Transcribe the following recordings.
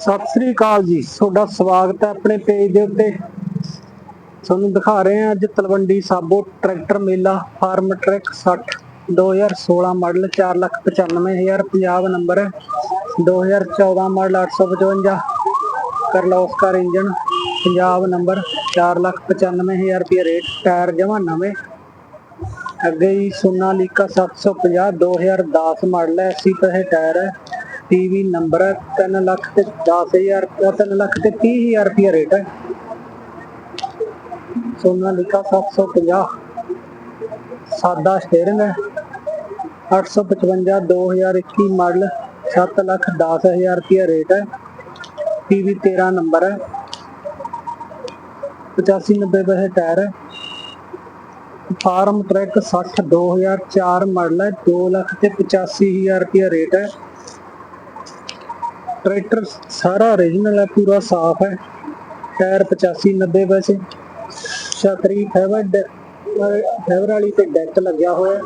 ਸਤਿ ਸ੍ਰੀ ਅਕਾਲ ਜੀ। ਤੁਹਾਡਾ ਸਵਾਗਤ ਹੈ ਆਪਣੇ ਪੇਜ ਦੇ ਉੱਤੇ। ਤੁਹਾਨੂੰ ਦਿਖਾ ਰਹੇ ਹਾਂ ਅੱਜ ਤਲਵੰਡੀ ਸਾਬੋ ਟਰੈਕਟਰ ਮੇਲਾ, Farmtrac 60 2016 model 495000 Punjab number ਹੈ 2014 model 855 Kirloskar engine Punjab number 495000 ਰੁਪਏ ਰੇਟ, ਟਾਇਰ ਜਮਾ ਨਵੇਂ। ਅੱਗੇ ਹੀ ਸੋਨਾਲੀਕਾ 750 2010 ਮਾਡਲ ਹੈ 80 ਪੈਸੇ ਟਾਇਰ ਹੈ। ਟੀਵੀ ਨੰਬਰ ਹੈ 3 ਲੱਖ ਤੇ 10000 3 ਲੱਖ ਤੇ 30000 ਰੁਪਏ ਰੇਟ ਹੈ। ਸੋਨਾਲੀਕਾ 750 ਸਾਦਾ ਸਟੇਰਿੰਗ ਹੈ। 855 2021 ਮਾਡਲ 7 ਲੱਖ 10000 ਰੁਪਏ ਰੇਟ ਹੈ। ਟੀਵੀ 13 ਨੰਬਰ ਹੈ। 85 90 ਪੈਸੇ ਟਾਇਰ ਹੈ। ਫਾਰਮ ਟਰੈਕ 60 2004 ਮਾਡਲ ਹੈ। 2 ਲੱਖ ਤੇ 85000 ਰੁਪਏ ਰੇਟ ਹੈ। ਟਰੈਕਟਰ ਸਾਰਾ origignal ਹੈ, ਪੂਰਾ ਸਾਫ਼ ਹੈ। ਟਾਇਰ 85 90 ਪੈਸੇ ਛਤਰੀ ਫਾਈਬਰ ਫਾਈਬਰ ਵਾਲੀ ਤੇ ਡੈਕ ਲੱਗਿਆ ਹੋਇਆ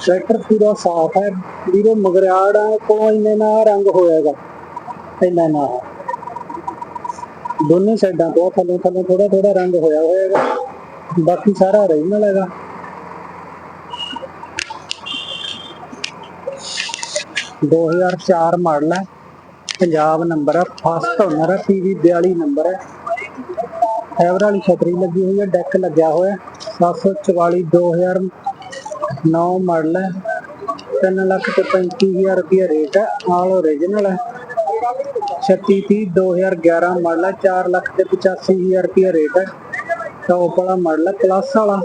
ਟਰੈਕਟਰ ਪੂਰਾ ਸਾਫ਼ ਹੈ। ਵੀਰੋ ਮਗਰਿਆੜ ਕੋਲੋਂ ਇੰਨੇ ਨਾ ਰੰਗ ਹੋਇਆਗਾ ਇੰਨਾ ਨਾ। ਦੋਨੇ ਸਾਈਡਾਂ ਤੋਂ ਥੱਲੇ ਥੱਲੇ ਥੋੜਾ ਥੋੜਾ ਰੰਗ ਹੋਇਆ ਹੋਇਆਗਾ ਬਾਕੀ ਸਾਰਾ origignal ਹੈਗਾ। 2004 ਮਾਡਲ ਹੈ। ਪੰਜਾਬ ਨੰਬਰ ਹੈ ਫਸਟ ਓਨਰ ਹੈ, ਪੀਵੀ 42 ਨੰਬਰ ਹੈ। ਫਾਈਬਰ ਵਾਲੀ ਛਤਰੀ ਲੱਗੀ ਹੋਈ ਹੈ ਡੈਕ ਲੱਗਿਆ ਹੋਇਆ 744 2009 ਮਾਡਲ ਹੈ। 3 ਲੱਖ ਤੇ 35000 ਰੁਪਏ ਰੇਟ ਹੈ ਆਲ ਓਰੀਜਨਲ ਹੈ। 3630 2011 ਮਾਡਲ ਹੈ 4 ਲੱਖ ਤੇ 85000 ਰੁਪਏ ਰੇਟ ਹੈ। ਟੌਪ ਵਾਲਾ ਮਾਡਲ ਹੈ ਪਲੱਸ ਵਾਲਾ।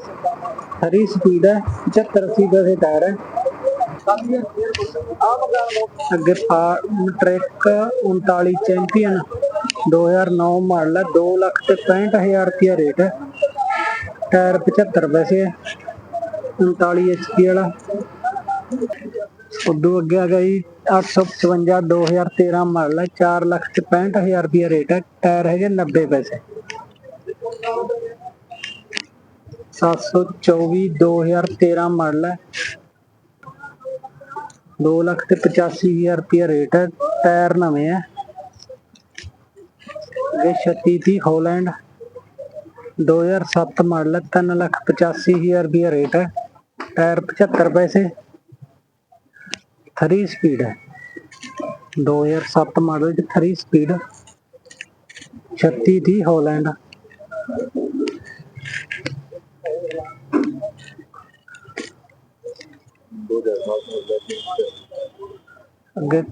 ਹਰੀ ਸਪੀਡ ਹੈ 75 80 ਪੈਸੇ ਟਾਇਰ ਹੈ। ਅੱਗੇ ਫਾਰਮ ਟਰੈਕ 39 ਚੈਂਪੀਅਨ 2009 ਮਾਡਲ ਹੈ 2 ਲੱਖ ਤੇ 65000 ਰੁਪਏ ਰੇਟ ਹੈ। ਟਾਇਰ 75 ਪੈਸੇ ਹੈ 39 HP ਵਾਲਾ। ਉਦੋਂ ਅੱਗੇ ਆ ਗਿਆ ਜੀ 855 2013 ਮਾਡਲ ਹੈ 4 ਲੱਖ ਤੇ 65000 ਰੁਪਏ ਰੇਟ ਹੈ, ਟਾਇਰ ਹੈਗੇ 90 ਪੈਸੇ। 724 2013 ਮਾਡਲ ਹੈ 2 ਲੱਖ ਤੇ 85000 ਰੁਪਏ ਰੇਟ ਹੈ ਟਾਇਰ ਨਵੇਂ ਹੈ। ਇਹ 3630 ਹੋਲੈਂਡ 2007 ਮਾਡਲ ਹੈ 3 ਲੱਖ 85000 ਰੁਪਏ ਰੇਟ ਹੈ। ਟਾਇਰ 75 ਪੈਸੇ 3 ਸਪੀਡ ਹੈ। 2007 ਮਾਡਲ ਚ 3 ਸਪੀਡ 3630 ਹੋਲੈਂਡ ਅੱਗੇ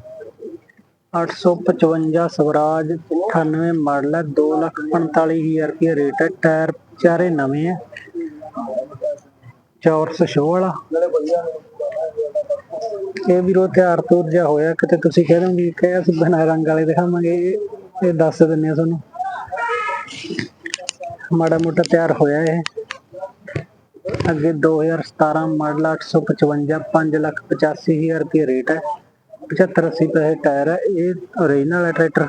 855 ਸਵਰਾਜ 98 ਮਾਡਲ ਹੈ 2 ਲੱਖ 45000 ਰੁਪਏ ਰੇਟ ਹੈ। ਟਾਇਰ ਚਾਰੇ ਨਵੇਂ ਹੈ। ਚੌਰਸ ਸ਼ੋ ਵਾਲਾ। ਇਹ ਵੀਰੋ ਤਿਆਰ ਤੁਰ ਜਿਹਾ ਹੋਇਆ, ਕਿਤੇ ਤੁਸੀਂ ਕਹਿ ਦੋਗੇ ਕਿ ਅਸੀਂ ਬਿਨਾਂ ਰੰਗ ਵਾਲੇ ਦਿਖਾਵਾਂਗੇ, ਇਹ ਦੱਸ ਦਿੰਨੇ ਆ ਤੁਹਾਨੂੰ। ਮਾੜਾ ਮੋਟਾ ਤਿਆਰ ਹੋਇਆ ਇਹ। ਅੱਗੇ 2017 ਮਾਡਲ 855 5 ਲੱਖ 85000 ਰੁਪਏ ਰੇਟ ਹੈ। 75 80 ਪੈਸੇ ਟਾਇਰ ਹੈ ਇਹ ਓਰੀਜਨਲ ਹੈ ਟਰੈਕਟਰ।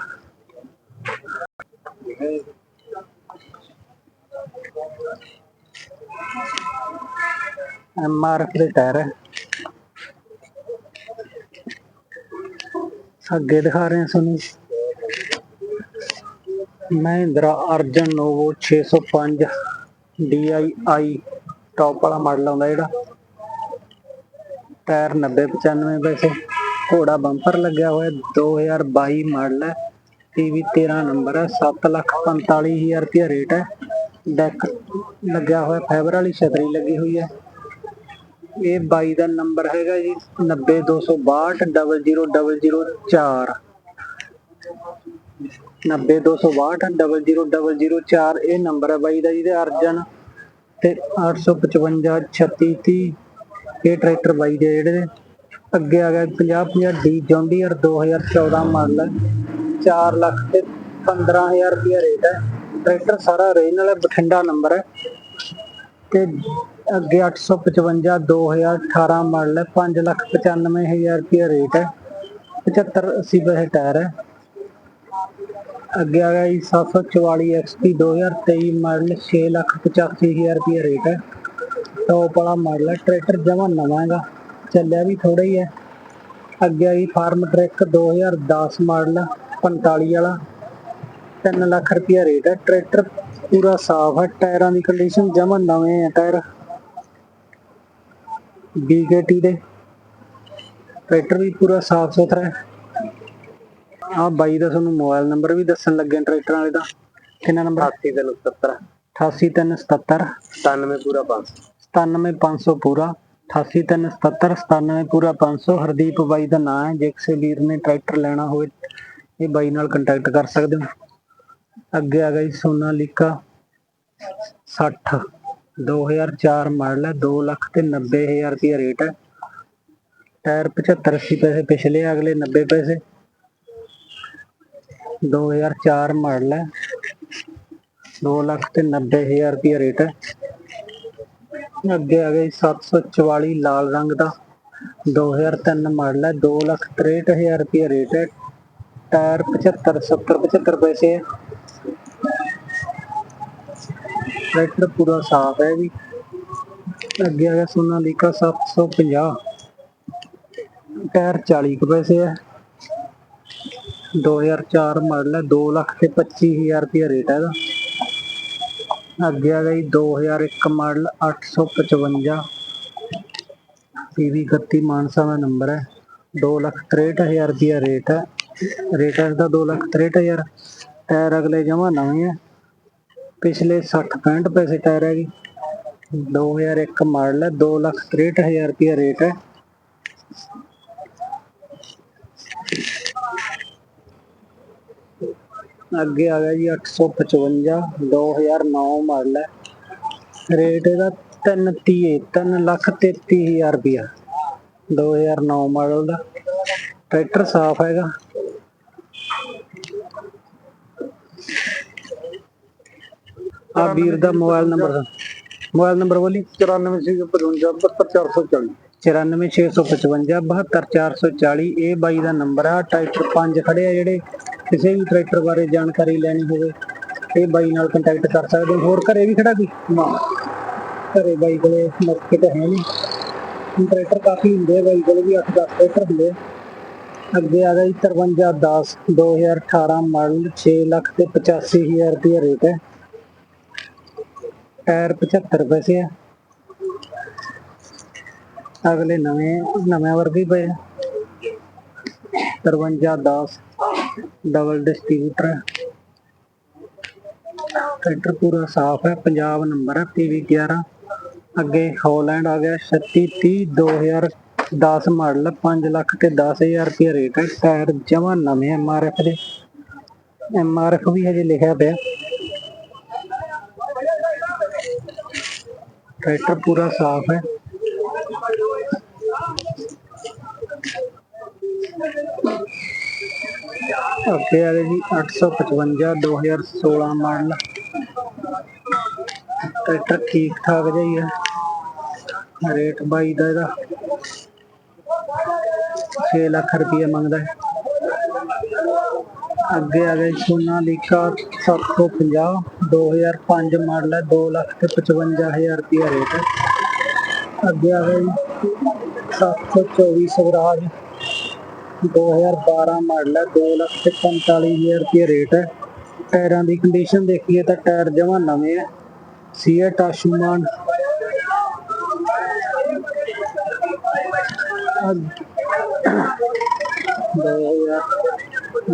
ਐਮਆਰਐਫ ਦੇ ਟਾਇਰ ਹੈ ਅੱਗੇ ਦਿਖਾ ਰਹੇ ਹਾਂ ਤੁਹਾਨੂੰ। Mahindra Arjun Novo 605 DII top ਵਾਲਾ ਮਾਡਲ ਆਉਂਦਾ ਜਿਹੜਾ। ਟਾਇਰ 90 95 ਪੈਸੇ। ਘੋੜਾ ਬੰਪਰ ਲੱਗਿਆ ਹੋਇਆ 2022 ਮਾਡਲ ਹੈ ਟੀਵੀ 13 ਨੰਬਰ ਹੈ 7 ਲੱਖ 45000 ਰੁਪਏ ਰੇਟ ਹੈ, ਡੈਕ ਲੱਗਿਆ ਹੋਇਆ, ਫਾਈਬਰ ਵਾਲੀ ਛਤਰੀ ਲੱਗੀ ਹੋਈ ਹੈ। ਇਹ 22 ਦਾ ਨੰਬਰ ਹੈਗਾ ਜੀ 90262 00004 90262 00004 ਇਹ ਨੰਬਰ ਹੈ ਬਾਈ ਦਾ ਜਿਹਦੇ ਅਰਜਨ ਤੇ 855 3630 ਇਹ ਟਰੈਕਟਰ ਬਾਈ ਦੇ ਜਿਹੜੇ। ਅੱਗੇ ਆ ਗਿਆ 50 50 ਡੀ ਜੌਂਡੀਅਰ 2014 ਮਾਡਲ ਹੈ 4 ਲੱਖ ਤੇ 15000 ਰੁਪਏ ਰੇਟ ਹੈ। ਟਰੈਕਟਰ ਸਾਰਾ ਓਰੀਜਨਲ ਹੈ, ਬਠਿੰਡਾ ਨੰਬਰ ਹੈ। ਤੇ ਅੱਗੇ 855 2018 ਮਾਡਲ ਹੈ 5 ਲੱਖ 95000 ਰੁਪਏ ਰੇਟ ਹੈ। 75 80 ਪੈਸੇ ਟਾਇਰ ਹੈ। ਅੱਗੇ ਆ ਗਿਆ ਜੀ 744 XP 2023 ਮਾਡਲ 6 ਲੱਖ 85000 ਰੁਪਏ ਰੇਟ ਹੈ। ਟੌਪ ਵਾਲਾ ਮਾਡਲ ਹੈ, ਟਰੈਕਟਰ ਜਮਾ ਨਵਾਂ ਹੈਗਾ। ਚੱਲਿਆ ਵੀ ਥੋੜਾ ਹੀ ਹੈ। ਅੱਗੇ ਆਈ ਫਾਰਮ ਟਰੈਕ 2010 ਮਾਡਲ 45 ਵਾਲਾ। 3 ਲੱਖ ਰੁਪਇਆ ਰੇਟ ਹੈ। ਟਰੈਕਟਰ ਪੂਰਾ ਸਾਫ਼ ਹੈ। ਟਾਇਰਾਂ ਦੀ ਕੰਡੀਸ਼ਨ ਜਮਾ ਨਵੇਂ ਆ ਟਾਇਰ। BKT ਦੇ। ਟਰੈਕਟਰ ਵੀ ਪੂਰਾ ਸਾਫ਼ ਸੁਥਰਾ ਹੈ। ਆ ਬਾਈ ਦਾ ਤੁਹਾਨੂੰ ਮੋਬਾਈਲ ਨੰਬਰ ਵੀ ਦੱਸਣ ਲੱਗੇ ਹਾਂ ਟਰੈਕਟਰਾਂ ਵਾਲੇ ਦਾ। ਕਿੰਨਾ ਨੰਬਰ? 80377 88377 97 ਪੂਰਾ 500 97500 ਪੂਰਾ। 88377 97 ਪੂਰਾ 500 ਹਰਦੀਪ ਬਾਈ ਦਾ ਨਾਮ ਹੈ, ਜੇ ਕਿਸੇ ਵੀਰ ਨੇ ਟਰੈਕਟਰ ਲੈਣਾ ਹੋਵੇ, ਇਹ ਬਾਈ ਨਾਲ ਕੰਟੈਕਟ ਕਰ ਸਕਦੇ ਹੋ। ਅੱਗੇ ਆ ਗਈ ਸੋਨਾਲੀਕਾ 60 2004 ਮਾਡਲ ਹੈ 2 ਲੱਖ ਤੇ 90000 ਰੁਪਏ ਰੇਟ ਹੈ। ਟਾਇਰ 75 80 ਪੈਸੇ ਪਿਛਲੇ, ਅਗਲੇ 90 ਪੈਸੇ। 2004 ਮਾਡਲ ਹੈ 2 ਲੱਖ ਤੇ 90000 ਰੁਪਏ ਰੇਟ ਹੈ। ਅੱਗੇ ਆ ਗਈ 744 ਲਾਲ ਰੰਗ ਦਾ। 2003 ਮਾਡਲ ਹੈ 2 ਲੱਖ 63000 ਰੁਪਏ ਰੇਟ ਹੈ। ਟਾਇਰ 75 70 75 ਪੈਸੇ ਹੈ। ਟਰੈਕਟਰ ਪੂਰਾ ਸਾਫ਼ ਹੈ ਵੀ ਅੱਗੇ ਆ ਗਿਆ ਸੋਨਾਲੀਕਾ 750 ਟਾਇਰ 40 ਕੁ ਪੈਸੇ ਹੈ। 2004 ਮਾਡਲ ਹੈ 2 ਲੱਖ ਤੇ 25000 ਰੁਪਏ ਰੇਟ ਹੈ ਇਹਦਾ। ਅੱਗੇ ਆ ਗਈ 2001 ਮਾਡਲ 855 ਪੀਵੀ 31 ਮਾਨਸਾ ਦਾ ਨੰਬਰ ਹੈ। 2 ਲੱਖ 63000 ਰੁਪਏ ਰੇਟ ਹੈ ਰੇਟ ਹੈ। ਦਾ 2 ਲੱਖ 63000 ਟਾਇਰ ਅਗਲੇ ਜਮਾ ਨਵੇਂ ਹੈ। ਪਿਛਲੇ 60 65 ਪੈਸੇ ਟਾਇਰ ਹੈ ਹੈਗੇ 2001 ਮਾਡਲ ਹੈ। 2 ਲੱਖ 63000 ਰੁਪਏ ਰੇਟ ਹੈ। ਅੱਗੇ ਆ ਗਿਆ ਜੀ 855 2009 ਮਾਡਲ ਹੈ। ਰੇਟ ਇਹਦਾ 330 3 ਲੱਖ 33000 ਰੁਪਇਆ। 2009 ਮਾਡਲ ਦਾ। ਟਰੈਕਟਰ ਸਾਫ਼ ਹੈਗਾ। ਆ ਵੀਰ ਦਾ ਮੋਬਾਈਲ ਨੰਬਰ ਮੋਬਾਈਲ ਨੰਬਰ ਬੋਲੀ। 94655 94655 72440 ਇਹ ਬਾਈ ਦਾ ਨੰਬਰ ਆ। ਟਰੈਕਟਰ ਪੰਜ ਖੜੇ ਆ ਜਿਹੜੇ। ਕਿਸੇ ਵੀ ਟਰੈਕਟਰ ਬਾਰੇ ਜਾਣਕਾਰੀ ਲੈਣੀ ਹੋਵੇ ਇਹ ਬਾਈ ਨਾਲ ਕੰਟੈਕਟ ਕਰ ਸਕਦੇ ਹੋ। ਹੋਰ ਘਰੇ ਵੀ ਖੜਾ ਕੋਈ ਨਾ। ਘਰੇ ਬਾਈ ਕੋਲੇ ਮੌਕੇ ਤਾਂ ਹੈ ਨਹੀਂ। ਟਰੈਕਟਰ ਕਾਫੀ ਹੁੰਦੇ ਬਾਈ ਕੋਲੇ ਵੀ 8-10 ਟਰੈਕਟਰ ਹੁੰਦੇ ਅੱਗੇ ਆ ਗਿਆ 5310 2018 ਮਾਡਲ 6 ਲੱਖ ਤੇ 85000 ਰੁਪਏ ਰੇਟ ਹੈ। ਟਾਇਰ 75 ਪੈਸੇ ਆ। ਅਗਲੇ ਨਵੇਂ ਨਵੇਂ ਵਰਗੇ ਪਏ ਆ। 5310 ਡਬਲ ਡਿਸਟ੍ਰੀਬਿਊਟਰ ਟਰੈਕਟਰ ਪੂਰਾ ਸਾਫ਼ ਹੈ ਪੰਜਾਬ ਨੰਬਰ ਹੈ ਪੀਵੀ 11 ਅੱਗੇ ਹੌਲੈਂਡ ਆ ਗਿਆ 3630 2010 ਮਾਡਲ 5 ਲੱਖ ਤੇ 10000 ਰੁਪਏ ਰੇਟ ਹੈ। ਟਾਇਰ ਜਮਾ ਨਵੇਂ ਐਮਆਰਐਫ ਦੇ। ਐਮਆਰਐਫ ਵੀ ਹਜੇ ਲਿਖਿਆ ਪਿਆ। ਟਰੈਕਟਰ ਪੂਰਾ ਸਾਫ਼ ਹੈ। ਅੱਗੇ ਆ ਗਿਆ ਜੀ 855 2016 ਮਾਡਲ ਟਰੈਕਟਰ ਠੀਕ ਠਾਕ ਜਿਹਾ ਹੈ ਰੇਟ ਬਾਈ ਦਾ ਇਹਦਾ। 6 ਲੱਖ ਰੁਪਏ ਮੰਗਦਾ ਹੈ। ਅੱਗੇ ਆ ਗਿਆ ਸੋਨਾਲੀਕਾ 750 2005 ਮਾਡਲ ਹੈ 2 ਲੱਖ ਤੇ 55000 ਰੁਪਏ ਰੇਟ ਹੈ। ਅੱਗੇ ਆ ਗਏ ਜੀ 724 ਸਵਰਾਜ। 2012 ਮਾਡਲ ਹੈ 2 ਲੱਖ ਤੇ 45000 ਰੁਪਏ ਰੇਟ ਹੈ। ਟਾਇਰਾਂ ਦੀ ਕੰਡੀਸ਼ਨ ਦੇਖੀਏ ਤਾਂ ਟਾਇਰ ਜਮਾ ਨਵੇਂ ਹੈ। ਸੀਐਟ ਆਸ਼ੂਮਾਨ।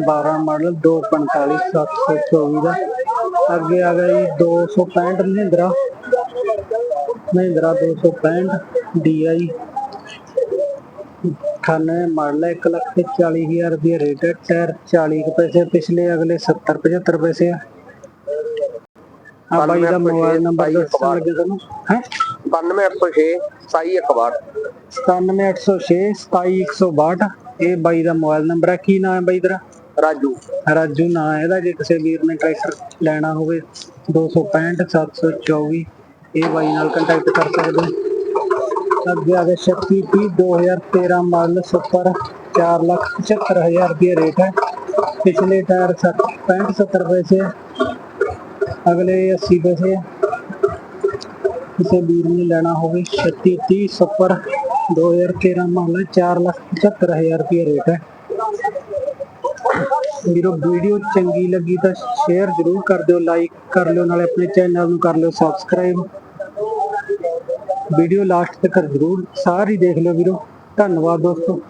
ਬਾਰਾਂ ਮਾਡਲ 245 724 ਦਾ। ਅੱਗੇ ਆ ਗਿਆ ਜੀ 265 ਮਹਿੰਦਰਾ। ਮਹਿੰਦਰਾ 265 DI 98 ਮਾਡਲ ਹੈ 1 ਲੱਖ ਤੇ 40000 ਰੁਪਏ ਰੇਟ ਹੈ। ਟਾਇਰ 40 ਕੁ ਪੈਸੇ ਪਿਛਲੇ ਅਗਲੇ 70 75 ਪੈਸੇ ਆ। ਆ ਬਾਈ ਦਾ ਮੋਬਾਈਲ ਨੰਬਰ ਦੱਸਣ ਲੱਗੇ ਤੁਹਾਨੂੰ। ਹੈ? 92806 2761 97806 27162 ਇਹ ਬਾਈ ਦਾ ਮੋਬਾਈਲ ਨੰਬਰ ਹੈ। ਕੀ ਨਾਮ ਹੈ ਬਾਈ ਤੇਰਾ? ਰਾਜੂ। ਰਾਜੂ ਨਾਂ ਹੈ ਇਹਦਾ। ਜੇ ਕਿਸੇ ਵੀਰ ਨੇ ਟਰੈਕਟਰ ਲੈਣਾ ਹੋਵੇ 265 724 ਇਹ ਬਾਈ ਨਾਲ ਕੰਟੈਕਟ ਕਰ ਸਕਦੇ ਹੋ। ਅੱਗੇ ਆ ਗਿਆ Shakti P 2013 model super 4 lakh 75000 ਰੁਪਏ ਰੇਟ ਹੈ। ਪਿਛਲੇ ਟਾਇਰ 65 70 ਪੈਸੇ। ਅਗਲੇ 80 ਪੈਸੇ। ਕਿਸੇ ਵੀਰ ਨੇ ਲੈਣਾ ਹੋਵੇ 36 30 ਸੁਪਰ 2013 ਮਾਡਲ 4 ਲੱਖ 75000 ਰੁਪਏ ਰੇਟ ਹੈ। ਵੀਰੋ, ਵੀਡੀਓ ਚੰਗੀ ਲੱਗੀ ਤਾਂ ਸ਼ੇਅਰ ਜ਼ਰੂਰ ਕਰ ਦਿਓ ਲਾਈਕ ਕਰ ਲਿਓ, ਨਾਲੇ ਆਪਣੇ ਚੈਨਲ ਨੂੰ ਕਰ ਲਿਓ ਸਬਸਕ੍ਰਾਈਬ ਵੀਡੀਓ ਲਾਸਟ ਤੱਕ ਜ਼ਰੂਰ ਸਾਰੀ ਦੇਖ ਲਓ ਵੀਰੋ। ਧੰਨਵਾਦ ਦੋਸਤੋ।